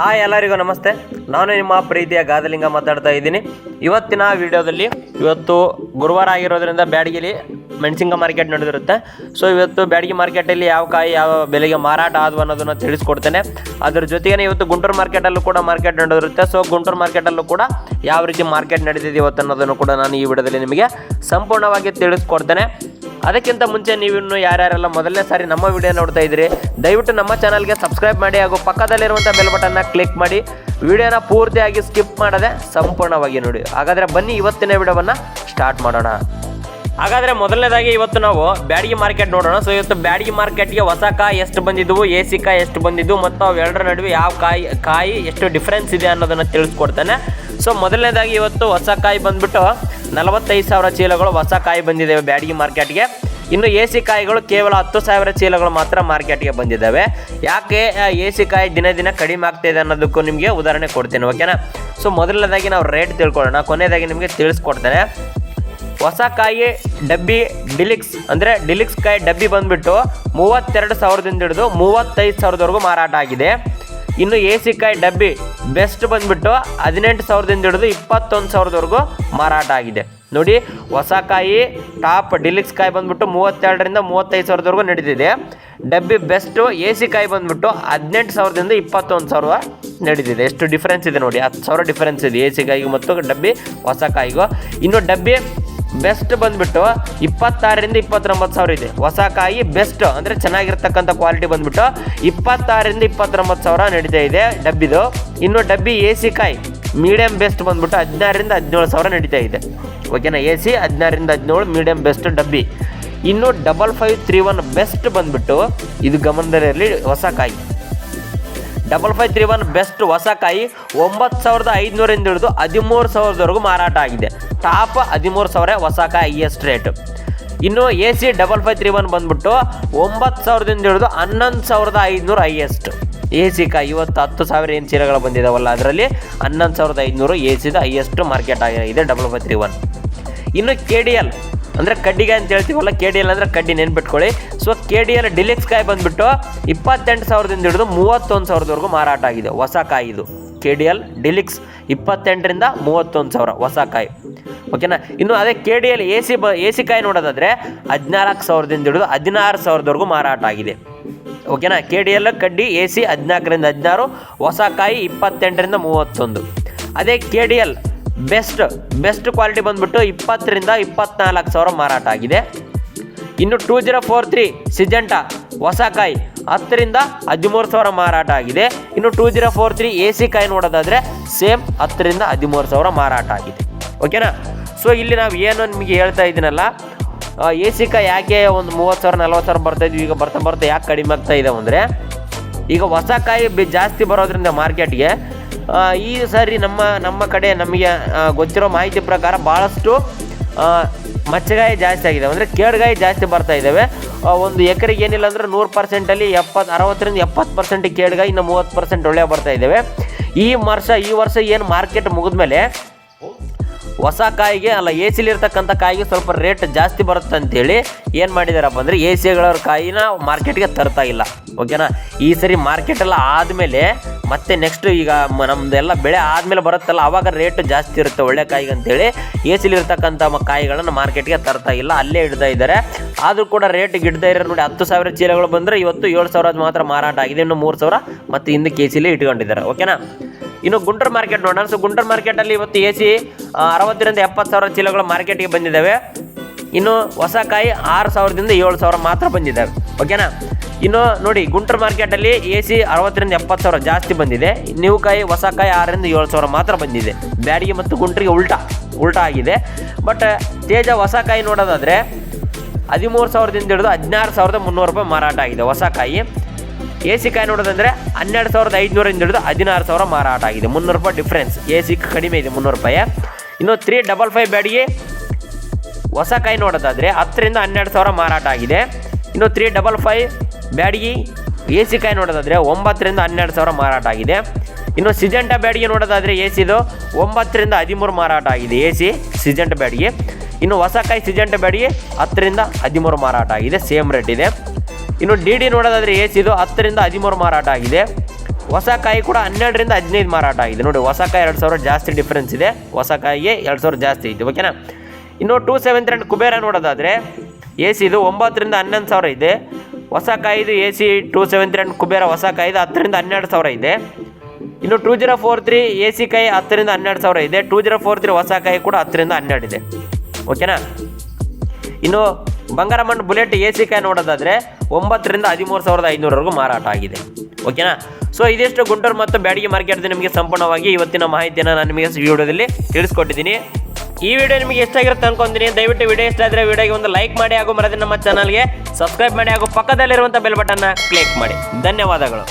Hi ಎಲ್ಲರಿಗೂ ನಮಸ್ತೆ. ನಾನು ನಿಮ್ಮ ಪ್ರೀತಿಯ ಗಾದಲಿಂಗ ಮಾತಾಡ್ತಾ ಇದ್ದೀನಿ. ಇವತ್ತಿನ ವಿಡಿಯೋದಲ್ಲಿ ಇವತ್ತು ಗುರುವಾರ ಆಗಿರೋದ್ರಿಂದ ಬ್ಯಾಡಗಿಲಿ ಮೆಣಸಿನ್ಕಾಯಿ ಮಾರ್ಕೆಟ್ ನಡೆದಿರುತ್ತೆ. ಸೊ ಇವತ್ತು ಬ್ಯಾಡಗಿ ಮಾರ್ಕೆಟಲ್ಲಿ ಯಾವ ಕಾಯಿ, ಯಾವ ಬೆಲೆಗೆ ಮಾರಾಟ ಆದವು ಅನ್ನೋದನ್ನು ತಿಳಿಸ್ಕೊಡ್ತೇನೆ. ಅದ್ರ ಜೊತೆಗೆ ಇವತ್ತು ಗುಂಟೂರು ಮಾರ್ಕೆಟಲ್ಲೂ ಕೂಡ ಮಾರ್ಕೆಟ್ ನಡೆದಿರುತ್ತೆ. ಸೊ ಗುಂಟೂರು ಮಾರ್ಕೆಟಲ್ಲೂ ಕೂಡ ಯಾವ ರೀತಿ ಮಾರ್ಕೆಟ್ ನಡೆದಿದೆ ಇವತ್ತು ಅನ್ನೋದನ್ನು ಕೂಡ ನಾನು ಈ ವಿಡಿಯೋದಲ್ಲಿ ನಿಮಗೆ ಸಂಪೂರ್ಣವಾಗಿ ತಿಳಿಸ್ಕೊಡ್ತೇನೆ. ಅದಕ್ಕಿಂತ ಮುಂಚೆ ನೀವಿನ್ನು ಯಾರ್ಯಾರೆಲ್ಲ ಮೊದಲನೇ ಸಾರಿ ನಮ್ಮ ವಿಡಿಯೋ ನೋಡ್ತಾ ಇದ್ದೀರಿ, ದಯವಿಟ್ಟು ನಮ್ಮ ಚಾನಲ್ಗೆ ಸಬ್ಸ್ಕ್ರೈಬ್ ಮಾಡಿ ಹಾಗೂ ಪಕ್ಕದಲ್ಲಿರುವಂಥ ಬೆಲ್ ಬಟನ್ನ ಕ್ಲಿಕ್ ಮಾಡಿ. ವಿಡಿಯೋನ ಪೂರ್ತಿಯಾಗಿ ಸ್ಕಿಪ್ ಮಾಡದೆ ಸಂಪೂರ್ಣವಾಗಿ ನೋಡಿ. ಹಾಗಾದರೆ ಬನ್ನಿ ಇವತ್ತಿನ ವಿಡಿಯೋವನ್ನು ಸ್ಟಾರ್ಟ್ ಮಾಡೋಣ. ಹಾಗಾದರೆ ಮೊದಲನೇದಾಗಿ ಇವತ್ತು ನಾವು ಬ್ಯಾಡಗಿ ಮಾರ್ಕೆಟ್ ನೋಡೋಣ. ಸೊ ಇವತ್ತು ಬ್ಯಾಡಗಿ ಮಾರ್ಕೆಟ್ಗೆ ಹೊಸ ಕಾಯಿ ಎಷ್ಟು ಬಂದಿದ್ದವು ಎ ಸಿ ಕಾಯಿ ಎಷ್ಟು ಬಂದಿದ್ದು, ಮತ್ತು ಅವೆರಡರ ನಡುವೆ ಯಾವ ಕಾಯಿ ಕಾಯಿ ಎಷ್ಟು ಡಿಫ್ರೆನ್ಸ್ ಇದೆ ಅನ್ನೋದನ್ನು ತಿಳಿಸ್ಕೊಡ್ತಾನೆ. ಸೊ ಮೊದಲನೇದಾಗಿ ಇವತ್ತು ಹೊಸ ಕಾಯಿ ಬಂದ್ಬಿಟ್ಟು ನಲವತ್ತೈದು ಸಾವಿರ ಚೀಲಗಳು ಹೊಸ ಕಾಯಿ ಬಂದಿದ್ದಾವೆ ಬ್ಯಾಡಗಿ ಮಾರ್ಕೆಟ್ಗೆ. ಇನ್ನು ಎ ಸಿ ಕಾಯಿಗಳು ಕೇವಲ ಹತ್ತು ಸಾವಿರ ಚೀಲಗಳು ಮಾತ್ರ ಮಾರ್ಕೆಟ್ಗೆ ಬಂದಿದ್ದಾವೆ. ಯಾಕೆ ಎ ಸಿ ಕಾಯಿ ದಿನ ದಿನ ಕಡಿಮೆ ಆಗ್ತಾಯಿದೆ ಅನ್ನೋದಕ್ಕೂ ನಿಮಗೆ ಉದಾಹರಣೆ ಕೊಡ್ತೀನಿ ಓಕೆನಾ ಸೊ ಮೊದಲನೇದಾಗಿ ನಾವು ರೇಟ್ ತಿಳ್ಕೊಳ್ಳೋಣ. ಕೊನೆಯದಾಗಿ ನಿಮಗೆ ತಿಳಿಸ್ಕೊಡ್ತೇನೆ. ಹೊಸ ಕಾಯಿ ಡಬ್ಬಿ ಡಿಲಿಕ್ಸ್, ಅಂದರೆ ಡಿಲಿಕ್ಸ್ ಕಾಯಿ ಡಬ್ಬಿ ಬಂದುಬಿಟ್ಟು ಮೂವತ್ತೆರಡು ಸಾವಿರದಿಂದ ಹಿಡಿದು ಮೂವತ್ತೈದು ಸಾವಿರದವರೆಗೂ ಮಾರಾಟ ಆಗಿದೆ. ಇನ್ನು ಎ ಸಿ ಕಾಯಿ ಡಬ್ಬಿ ಬೆಸ್ಟ್ ಬಂದ್ಬಿಟ್ಟು ಹದಿನೆಂಟು ಸಾವಿರದಿಂದ ಹಿಡಿದು ಇಪ್ಪತ್ತೊಂದು ಸಾವಿರದವರೆಗೂ ಮಾರಾಟ ಆಗಿದೆ. ನೋಡಿ ಹೊಸ ಕಾಯಿ ಟಾಪ್ ಡಿಲಿಕ್ಸ್ ಕಾಯಿ ಬಂದ್ಬಿಟ್ಟು ಮೂವತ್ತೆರಡರಿಂದ ಮೂವತ್ತೈದು ಸಾವಿರದವರೆಗೂ ನಡೀತಿದೆ. ಡಬ್ಬಿ ಬೆಸ್ಟು ಎ ಸಿ ಕಾಯಿ ಬಂದ್ಬಿಟ್ಟು ಹದಿನೆಂಟು ಸಾವಿರದಿಂದ ಇಪ್ಪತ್ತೊಂದು ಸಾವಿರ ನಡೀತಿದೆ. ಎಷ್ಟು ಡಿಫ್ರೆನ್ಸ್ ಇದೆ ನೋಡಿ, ಹತ್ತು ಸಾವಿರ ಡಿಫ್ರೆನ್ಸ್ ಇದೆ ಎ ಸಿ ಕಾಯಿಗೂ ಮತ್ತು ಡಬ್ಬಿ ಹೊಸ ಕಾಯಿಗೂ ಇನ್ನು ಡಬ್ಬಿ ಬೆಸ್ಟ್ ಬಂದ್ಬಿಟ್ಟು ಇಪ್ಪತ್ತಾರರಿಂದ ಇಪ್ಪತ್ತೊಂಬತ್ತು ಸಾವಿರ ಇದೆ. ಹೊಸ ಕಾಯಿ ಬೆಸ್ಟ್ ಅಂದರೆ ಚೆನ್ನಾಗಿರ್ತಕ್ಕಂಥ ಕ್ವಾಲಿಟಿ ಬಂದ್ಬಿಟ್ಟು ಇಪ್ಪತ್ತಾರರಿಂದ ಇಪ್ಪತ್ತೊಂಬತ್ತು ಸಾವಿರ ನಡೀತಾ ಇದೆ ಡಬ್ಬಿದು. ಇನ್ನು ಡಬ್ಬಿ ಎ ಸಿ ಕಾಯಿ ಮೀಡಿಯಂ ಬೆಸ್ಟ್ ಬಂದ್ಬಿಟ್ಟು ಹದಿನಾರರಿಂದ ಹದಿನೇಳು ಸಾವಿರ ನಡೀತಾ ಇದೆ. ಓಕೆನಾ ಎ ಸಿ ಹದಿನಾರರಿಂದ ಹದಿನೇಳು ಮೀಡಿಯಂ ಬೆಸ್ಟ್ ಡಬ್ಬಿ. ಇನ್ನು double five three one best ಬಂದ್ಬಿಟ್ಟು ಇದು ಗಮನದಲ್ಲಿರಲಿ ಹೊಸ ಕಾಯಿ double five three one best ಹೊಸ ಕಾಯಿ ಒಂಬತ್ತು ಸಾವಿರದ ಐದುನೂರಿಂದ ಹಿಡಿದು ಹದಿಮೂರು ಸಾವಿರದವರೆಗೂ ಮಾರಾಟ ಆಗಿದೆ. ಟಾಪ್ ಹದಿಮೂರು ಸಾವಿರ ಹೊಸ ಕಾಯಿ ಹೈಯೆಸ್ಟ್ ರೇಟ್ ಇನ್ನು A C double five three one ಬಂದ್ಬಿಟ್ಟು ಒಂಬತ್ತು ಸಾವಿರದಿಂದ ಹಿಡಿದು ಹನ್ನೊಂದು ಸಾವಿರದ ಐದುನೂರು ಹೈಯೆಸ್ಟ್ ಎ ಸಿ ಕಾಯಿ ಇವತ್ತು ಹತ್ತು ಸಾವಿರ ಏನು ಚೀಲಗಳು ಬಂದಿದ್ದಾವಲ್ಲ ಅದರಲ್ಲಿ ಹನ್ನೊಂದು ಸಾವಿರದ ಐದುನೂರು ಎ ಸಿದು ಹೈಯೆಸ್ಟ್ ಮಾರ್ಕೆಟ್ ಆಗಿದೆ ಡಬಲ್ ಫೈವ್ ತ್ರೀ ಒನ್ ಇನ್ನು ಕೆ ಡಿ ಎಲ್ ಅಂದರೆ ಕಡ್ಡಿಗೆ ಅಂತ ಹೇಳ್ತೀವಲ್ಲ ಕೆ ಡಿ ಎಲ್ ಅಂದರೆ ಕಡ್ಡಿ ನೆನ್ಪಿಟ್ಕೊಳ್ಳಿ. So K D L deluxe ಕಾಯಿ ಬಂದುಬಿಟ್ಟು ಇಪ್ಪತ್ತೆಂಟು ಸಾವಿರದಿಂದ ಹಿಡಿದು ಮೂವತ್ತೊಂದು ಸಾವಿರದವರೆಗೂ ಮಾರಾಟ ಆಗಿದೆ. ಹೊಸ ಕಾಯಿ ಇದು. ಕೆ ಡಿ ಎಲ್ ಡಿಲಿಕ್ಸ್ ಇಪ್ಪತ್ತೆಂಟರಿಂದ ಮೂವತ್ತೊಂದು ಸಾವಿರ ಹೊಸ ಕಾಯಿ. ಓಕೆನಾ ಇನ್ನು ಅದೇ K D L A C ಬ ಎ ಸಿ ಕಾಯಿ ನೋಡೋದಾದರೆ ಹದಿನಾಲ್ಕು ಸಾವಿರದಿಂದ ಹಿಡಿದು ಹದಿನಾರು ಸಾವಿರದವರೆಗೂ ಮಾರಾಟ ಆಗಿದೆ. ಓಕೆನಾ ಕೆ ಡಿ ಎಲ್ ಕಡ್ಡಿ ಎ ಸಿ ಹದಿನಾಲ್ಕರಿಂದ ಹದಿನಾರು, ಹೊಸ ಕಾಯಿ ಇಪ್ಪತ್ತೆಂಟರಿಂದ ಮೂವತ್ತೊಂದು. ಅದೇ K D L best best quality ಬಂದ್ಬಿಟ್ಟು ಇಪ್ಪತ್ತರಿಂದ ಇಪ್ಪತ್ನಾಲ್ಕು ಸಾವಿರ ಮಾರಾಟ ಆಗಿದೆ. ಇನ್ನು two zero four three Syngenta ಹೊಸ ಕಾಯಿ ಹತ್ತರಿಂದ ಹದಿಮೂರು ಸಾವಿರ ಮಾರಾಟ ಆಗಿದೆ. ಇನ್ನು two zero four three A C ಕಾಯಿ ನೋಡೋದಾದರೆ ಸೇಮ್ ಹತ್ತರಿಂದ ಹದಿಮೂರು ಸಾವಿರ ಮಾರಾಟ ಆಗಿದೆ. ಓಕೆನಾ? ಸೊ ಇಲ್ಲಿ ನಾವು ಏನು ನಿಮಗೆ ಹೇಳ್ತಾ ಇದ್ದೀನಲ್ಲ ಎ ಸಿ ಕಾಯಿ ಯಾಕೆ ಒಂದು ಮೂವತ್ತು ಸಾವಿರ, ನಲ್ವತ್ತು ಸಾವಿರ ಬರ್ತಾ ಇದ್ವಿ, ಈಗ ಬರ್ತಾ ಬರ್ತಾ ಯಾಕೆ ಕಡಿಮೆ ಆಗ್ತಾ ಇದೆ ಅಂದರೆ, ಈಗ ಹೊಸ ಕಾಯಿ ಜಾಸ್ತಿ ಬರೋದ್ರಿಂದ ಮಾರ್ಕೆಟ್ಗೆ ಈ ಸಾರಿ ನಮ್ಮ ನಮ್ಮ ಕಡೆ ನಮಗೆ ಗೊತ್ತಿರೋ ಮಾಹಿತಿ ಪ್ರಕಾರ ಭಾಳಷ್ಟು ಮಚ್ಚಗಾಯಿ ಜಾಸ್ತಿ ಆಗಿದೆ. ಅಂದರೆ ಕೇಡ್ಗಾಯಿ ಜಾಸ್ತಿ ಬರ್ತಾ ಇದ್ದಾವೆ ಒಂದು ಎಕರೆಗೆ ಏನಿಲ್ಲ ಅಂದರೆ ನೂರು ಪರ್ಸೆಂಟಲ್ಲಿ ಎಪ್ಪತ್ತು ಅರವತ್ತರಿಂದ ಎಪ್ಪತ್ತು ಪರ್ಸೆಂಟ್ ಕೇಡ್ಗಾಯಿ, ಇನ್ನು ಮೂವತ್ತು ಪರ್ಸೆಂಟ್ ಒಳ್ಳೆ ಬರ್ತಾ ಇದ್ದಾವೆ ಈ ವರ್ಷ ಈ ವರ್ಷ ಏನು ಮಾರ್ಕೆಟ್ ಮುಗಿದ್ಮೇಲೆ ಹೊಸ ಕಾಯಿಗೆ, ಅಲ್ಲ ಎ ಸಿಲಿರ್ತಕ್ಕಂಥ ಕಾಯಿಗೆ ಸ್ವಲ್ಪ ರೇಟ್ ಜಾಸ್ತಿ ಬರುತ್ತೆ ಅಂತೇಳಿ ಏನು ಮಾಡಿದಾರಪ್ಪ ಅಂದರೆ ಎ ಸಿಗಳವ್ರ ಕಾಯಿನ ಮಾರ್ಕೆಟ್ಗೆ ತರ್ತಾ ಇಲ್ಲ. ಓಕೆನಾ ಈ ಸರಿ ಮಾರ್ಕೆಟೆಲ್ಲ ಆದಮೇಲೆ ಮತ್ತೆ ನೆಕ್ಸ್ಟ್ ಈಗ ನಮ್ದೆಲ್ಲ ಬೆಳೆ ಆದಮೇಲೆ ಬರುತ್ತಲ್ಲ, ಅವಾಗ ರೇಟ್ ಜಾಸ್ತಿ ಇರುತ್ತೆ ಒಳ್ಳೆ ಕಾಯಿಗೆ ಅಂತೇಳಿ ಎ ಸಿಲಿರ್ತಕ್ಕಂಥ ಕಾಯಿಗಳನ್ನು ಮಾರ್ಕೆಟ್ಗೆ ತರ್ತಾ ಇಲ್ಲ, ಅಲ್ಲೇ ಇಡ್ತಾ ಇದ್ದಾರೆ. ಆದರೂ ಕೂಡ ರೇಟ್ ಇಡ್ತಾ ಇರೋ ನೋಡಿ ಹತ್ತು ಸಾವಿರ ಚೀಲಗಳು ಬಂದರೆ ಇವತ್ತು ಏಳು ಸಾವಿರ ಮಾತ್ರ ಮಾರಾಟ ಆಗಿದೆ, ಇನ್ನು ಮೂರು ಸಾವಿರ ಮತ್ತು ಹಿಂದೆ ಕೆ ಸಿಲಿ ಇಟ್ಕೊಂಡಿದ್ದಾರೆ ಓಕೆನಾ ಇನ್ನು ಗುಂಟರ್ ಮಾರ್ಕೆಟ್ ನೋಡೋಣ. ಸೊ ಗುಂಟೂರು ಮಾರ್ಕೆಟಲ್ಲಿ ಇವತ್ತು ಎ ಸಿ ಅರವತ್ತರಿಂದ ಎಪ್ಪತ್ತು ಸಾವಿರ ಚೀಲಗಳು ಮಾರ್ಕೆಟಿಗೆ ಬಂದಿದ್ದಾವೆ. ಇನ್ನು ಹೊಸ ಕಾಯಿ ಆರು ಸಾವಿರದಿಂದ ಏಳು ಸಾವಿರ ಮಾತ್ರ ಬಂದಿದ್ದಾವೆ ಓಕೆನಾ ಇನ್ನು ನೋಡಿ ಗುಂಟೂರು ಮಾರ್ಕೆಟಲ್ಲಿ ಎ ಸಿ ಅರವತ್ತರಿಂದ ಎಪ್ಪತ್ತು ಸಾವಿರ ಜಾಸ್ತಿ ಬಂದಿದೆ. ನೀವು ಕಾಯಿ ಹೊಸ ಕಾಯಿ ಆರರಿಂದ ಏಳು ಸಾವಿರ ಮಾತ್ರ ಬಂದಿದೆ. ಬ್ಯಾಡಿಗೆ ಮತ್ತು ಗುಂಟ್ರಿಗೆ ಉಲ್ಟಾ ಉಲ್ಟಾ ಆಗಿದೆ. ಬಟ್, ತೇಜ ಹೊಸ ಕಾಯಿ ನೋಡೋದಾದರೆ ಹದಿಮೂರು ಸಾವಿರದಿಂದ ಹಿಡಿದು ಹದಿನಾರು ಸಾವಿರದ ಮುನ್ನೂರು ರೂಪಾಯಿ ಮಾರಾಟ ಆಗಿದೆ ಹೊಸ ಕಾಯಿ ಎ ಸಿ ಕಾಯಿ ನೋಡೋದಂದರೆ ಹನ್ನೆರಡು ಸಾವಿರದ ಐದುನೂರಿಂದ ಹಿಡಿದು ಹದಿನಾರು ಸಾವಿರ ಮಾರಾಟ ಆಗಿದೆ. ಮುನ್ನೂರು ರೂಪಾಯಿ ಡಿಫ್ರೆನ್ಸ್ ಎ ಸಿ ಕಡಿಮೆ ಇದೆ ಮುನ್ನೂರು ರೂಪಾಯಿ. ಇನ್ನು ತ್ರೀ ಡಬಲ್ ಫೈವ್ ಬ್ಯಾಡಿಗೆ ಹೊಸ ಕಾಯಿ ನೋಡೋದಾದರೆ ಹತ್ತರಿಂದ ಹನ್ನೆರಡು ಸಾವಿರ ಮಾರಾಟ ಆಗಿದೆ. ಇನ್ನು ತ್ರೀ ಡಬಲ್ ಫೈವ್ ಬ್ಯಾಡಿಗೆ ಎ ಸಿ ಕಾಯಿ ನೋಡೋದಾದರೆ ಒಂಬತ್ತರಿಂದ ಹನ್ನೆರಡು ಸಾವಿರ ಮಾರಾಟ ಆಗಿದೆ. ಇನ್ನು ಸಿಜೆಂಟ ಬ್ಯಾಡಿಗೆ ನೋಡೋದಾದರೆ ಎ ಸಿದು ಒಂಬತ್ತರಿಂದ ಹದಿಮೂರು ಮಾರಾಟ ಆಗಿದೆ ಎ ಸಿ ಸಿಜೆಂಟ ಬ್ಯಾಡಿಗೆ. ಇನ್ನು ಹೊಸ ಕಾಯಿ ಸಿಜೆಂಟ ಬ್ಯಾಡಿಗೆ ಹತ್ತರಿಂದ ಹದಿಮೂರು ಮಾರಾಟ ಆಗಿದೆ, ಸೇಮ್ ರೇಟ್ ಇದೆ. ಇನ್ನು ಡಿ ಡಿ ನೋಡೋದಾದರೆ ಎ ಸಿದು ಹತ್ತರಿಂದ ಹದಿಮೂರು ಮಾರಾಟ ಆಗಿದೆ. ಹೊಸ ಕಾಯಿ ಕೂಡ ಹನ್ನೆರಡರಿಂದ ಹದಿನೈದು ಮಾರಾಟ ಆಗಿದೆ. ನೋಡಿ, ಹೊಸ ಕಾಯಿ ಎರಡು ಸಾವಿರ ಜಾಸ್ತಿ ಡಿಫ್ರೆನ್ಸ್ ಇದೆ. ಹೊಸ ಕಾಯಿಗೆ ಎರಡು ಸಾವಿರ ಜಾಸ್ತಿ ಐತೆ ಓಕೆನಾ ಇನ್ನು ಟೂ ಸೆವೆಂತ್ ತ್ರೀ ಕುಬೇರ ನೋಡೋದಾದರೆ ಎ ಸಿದು ಒಂಬತ್ತರಿಂದ ಹನ್ನೊಂದು ಸಾವಿರ ಇದೆ. ಹೊಸ ಕಾಯ್ದು A C two seven three Kubera ಹೊಸ ಕಾಯ್ದು ಹತ್ತರಿಂದ ಹನ್ನೆರಡು ಸಾವಿರ ಇದೆ. ಇನ್ನು two zero four three A C ಕಾಯಿ ಹತ್ತರಿಂದ ಹನ್ನೆರಡು ಸಾವಿರ ಇದೆ. ಟೂ ಜೀರೋ ಫೋರ್ ತ್ರೀ ಹೊಸ ಕಾಯಿ ಕೂಡ ಹತ್ತರಿಂದ ಹನ್ನೆರಡು ಇದೆ. ಓಕೆನಾ? ಇನ್ನು ಬಂಗಾರ ಬುಲೆಟ್ ಎ ಸಿ ಕಾಯಿ ನೋಡೋದಾದರೆ ಒಂಬತ್ತರಿಂದ ಹದಿಮೂರು ಸಾವಿರದ ಐನೂರವರೆಗೂ ಮಾರಾಟ ಆಗಿದೆ. ಓಕೆನಾ? ಸೊ ಇದಿಷ್ಟು ಗುಂಟೂರು ಮತ್ತು ಬ್ಯಾಡಿಗೆ ಮಾರ್ಕೆಟ್ ನಿಮಗೆ ಸಂಪೂರ್ಣವಾಗಿ ಇವತ್ತಿನ ಮಾಹಿತಿಯನ್ನು ನಾನು ನಿಮಗೆ ವಿಡಿಯೋದಲ್ಲಿ ತಿಳಿಸ್ಕೊಟ್ಟಿದ್ದೀನಿ. ಈ ವಿಡಿಯೋ ನಿಮಗೆ ಇಷ್ಟ ಆಗಿರುತ್ತೆ ಅನ್ಕೊಂತೀನಿ. ದಯವಿಟ್ಟು ವಿಡಿಯೋ ಇಷ್ಟ ಆದರೆ ವಿಡಿಯೋಗೆ ಒಂದು ಲೈಕ್ ಮಾಡಿ ಹಾಗೂ ಮರದ ನಮ್ಮ ಚಾನಲ್ಗೆ ಸಬ್ಸ್ಕ್ರೈಬ್ ಮಾಡಿ ಹಾಗೂ ಪಕ್ಕದಲ್ಲಿರುವಂಥ ಬೆಲ್ ಬಟನ್ನ ಕ್ಲಿಕ್ ಮಾಡಿ. ಧನ್ಯವಾದಗಳು.